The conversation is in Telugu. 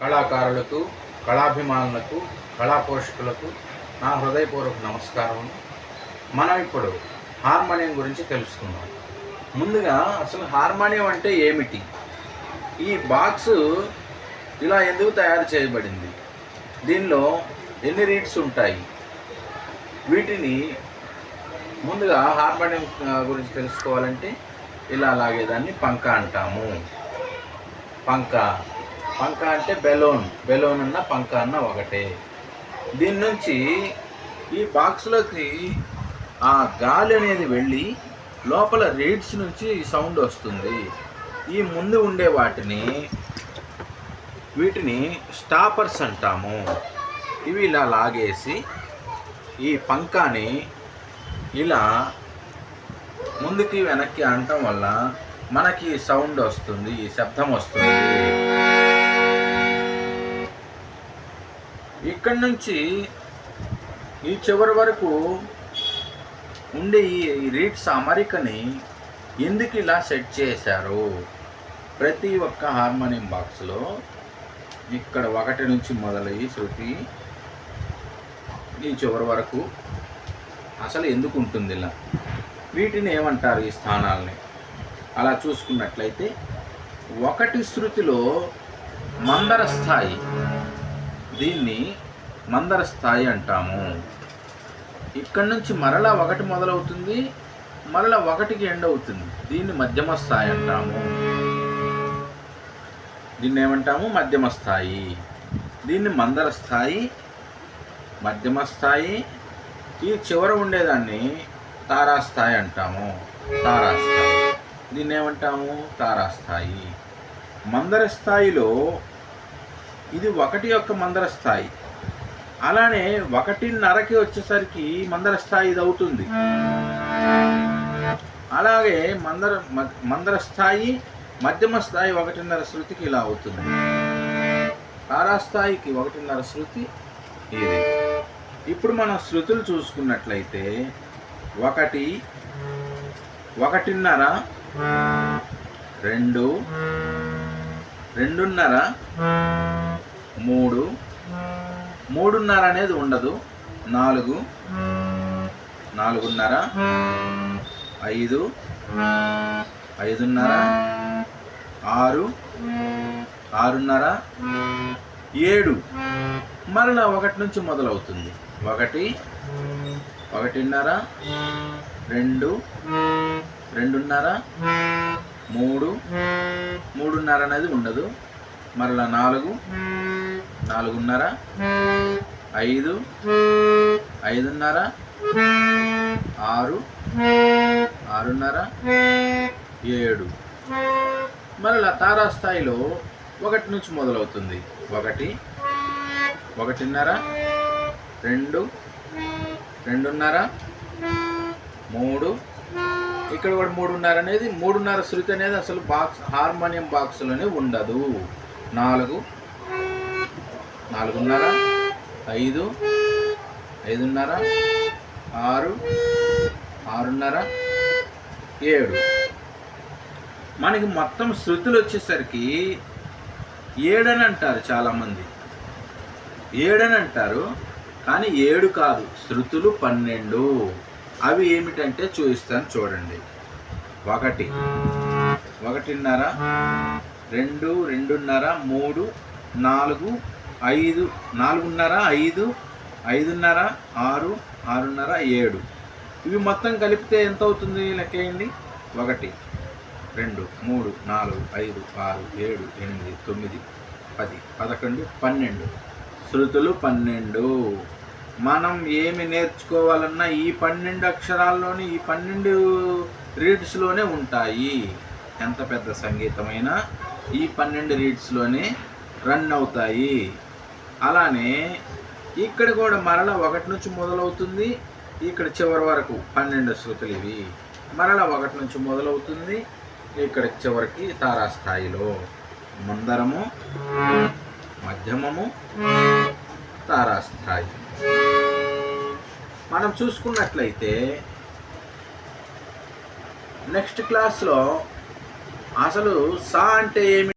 కళాకారులకు కళాభిమానులకు కళా పోషకులకు నా హృదయపూర్వక నమస్కారం మనం ఇప్పుడు హార్మోనియం గురించి తెలుసుకుందాం. ముందుగా అసలు హార్మోనియం అంటే ఏమిటి? ఈ బాక్స్ ఇలా ఎందుకు తయారు చేయబడింది? దీనిలో ఎన్ని రీడ్స్ ఉంటాయి? వీటిని ముందుగా హార్మోనియం గురించి తెలుసుకోవాలంటే ఇలా లాగేదాన్ని పంక అంటాము. పంక పంక అంటే బెలూన్. బెలూన్ అన్న పంక అన్న ఒకటే. దీని నుంచి ఈ బాక్స్లోకి ఆ గాలి అనేది వెళ్ళి లోపల రీడ్స్ నుంచి ఈ సౌండ్ వస్తుంది. ఈ ముందు ఉండే వాటిని వీటిని స్టాపర్స్ అంటాము. ఇవి ఇలా లాగేసి ఈ పంకాని ఇలా ముందుకి వెనక్కి అనటం వల్ల మనకి సౌండ్ వస్తుంది ఈ శబ్దం వస్తుంది. ఇక్కడి నుంచి ఈ చివరి వరకు ఉండే ఈ రీడ్స్ అమరికని ఎందుకు ఇలా సెట్ చేశారు? ప్రతి ఒక్క హార్మోనియం బాక్స్లో ఇక్కడ ఒకటి నుంచి మొదలయ్యి శృతి ఈ చివరి వరకు అసలు ఎందుకు ఉంటుంది ఇలా? వీటిని ఏమంటారు ఈ స్థానాలని? అలా చూసుకున్నట్లయితే ఒకటి శృతిలో మందర స్థాయి దీన్ని మందర స్థాయి అంటాము. ఇక్కడ నుంచి మరలా ఒకటి మొదలవుతుంది మరలా ఒకటికి ఎండ్ అవుతుంది. దీన్ని మధ్యమ స్థాయి అంటాము. దీన్ని ఏమంటాము? మధ్యమ స్థాయి. దీన్ని మందర స్థాయి మధ్యమ స్థాయి ఈ చివర ఉండేదాన్ని తారాస్థాయి అంటాము. తారాస్థాయి దీన్ని ఏమంటాము? తారాస్థాయి మందర స్థాయిలో ఇది ఒకటి యొక్క మందర స్థాయి. అలానే ఒకటిన్నరకి వచ్చేసరికి మందర స్థాయి ఇది అవుతుంది. అలాగే మందర మ- మందర స్థాయి మధ్యమ స్థాయి ఒకటిన్నర శృతికి ఇలా అవుతుంది. తారాస్థాయికి ఒకటిన్నర శృతి ఇది. ఇప్పుడు మనం శృతులు చూసుకున్నట్లయితే ఒకటి ఒకటిన్నర రెండు రెండున్నర మూడు. మూడున్నర అనేది ఉండదు. నాలుగు. నాలుగున్నర. ఐదు. ఐదున్నర. ఆరు. ఆరున్నర. ఏడు. మరలా ఒకటి నుంచి మొదలవుతుంది. ఒకటి. ఒకటిన్నర. రెండు. రెండున్నర. మూడు. మూడున్నర అనేది ఉండదు. మరలా నాలుగు. నాలుగున్నర. ఐదు. ఐదున్నర. ఆరు. ఆరున్నర. ఏడు. మరలా తారాస్థాయిలో ఒకటి నుంచి మొదలవుతుంది. ఒకటి. ఒకటిన్నర. రెండు. రెండున్నర. మూడు. ఇక్కడ కూడా మూడున్నర అనేది మూడున్నర శృతి అనేది అసలు బాక్స్ హార్మోనియం బాక్స్లోనే ఉండదు. నాలుగు నాలుగున్నర ఐదు ఐదున్నర ఆరు ఆరున్నర ఏడు. మనకి మొత్తం శృతులు వచ్చేసరికి ఏడని అంటారు చాలామంది. ఏడని అంటారు కానీ ఏడు కాదు శృతులు పన్నెండు. అవి ఏమిటంటే చూపిస్తాను చూడండి. ఒకటి ఒకటిన్నర రెండు రెండున్నర మూడు నాలుగు ఐదు నాలుగున్నర ఐదు ఐదున్నర ఆరు ఆరున్నర ఏడు. ఇవి మొత్తం కలిపితే ఎంత అవుతుంది లెక్కేయండి ఒకటి రెండు మూడు నాలుగు ఐదు ఆరు ఏడు ఎనిమిది తొమ్మిది పది పదకొండు పన్నెండు. శృతులు పన్నెండు. మనం ఏమి నేర్చుకోవాలన్నా ఈ పన్నెండు అక్షరాల్లోని ఈ పన్నెండు రీడ్స్లోనే ఉంటాయి. ఎంత పెద్ద సంగీతమైనా ఈ పన్నెండు రీడ్స్లోనే రన్ అవుతాయి. అలానే ఇక్కడ కూడా మరల ఒకటి నుంచి మొదలవుతుంది. ఇక్కడ చివరి వరకు పన్నెండు శృతులు ఇవి. మరల ఒకటి నుంచి మొదలవుతుంది. ఇక్కడ చివరికి తారాస్థాయిలో మందరము మధ్యమము తారాస్థాయి. మనం చూసుకున్నట్లయితే నెక్స్ట్ క్లాస్లో అసలు సా అంటే ఏమి?